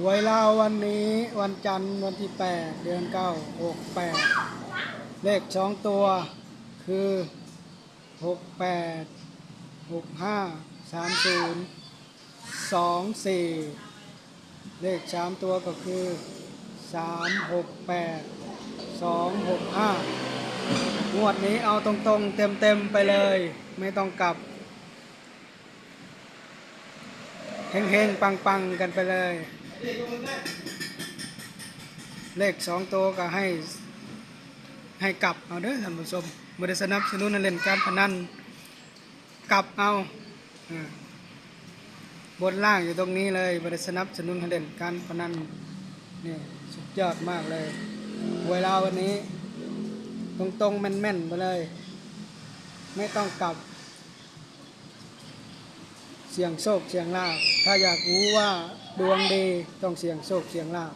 หวยลาววันนี้วันจันทร์วันที่ 8 เดือน 9 68 เลขสองตัวคือ 68 65 30 24 เลขสามตัวก็คือ 368 265งวดนี้เอาตรงๆ เต็มๆ ไปเลย ไม่ต้องกลับเฮงๆ ปังๆ กันไปเลย เลขสองตัวก็ให้ให้กลับเอาเด้อท่านผู้ชมบริสนับสนุนเล่นการพนันกลับเอาบนล่างอยู่ตรงนี้เลยบริสนับสนุนเล่นการพนันนี่สุดยอดมากเลยเวลาวันนี้ ตรงๆแม่นๆไปเลย ไม่ต้องกลับ เสียงโชคเสียงลาภถ้าอยากรู้ว่าดวงดีต้องเสียงโชคเสียงลาภ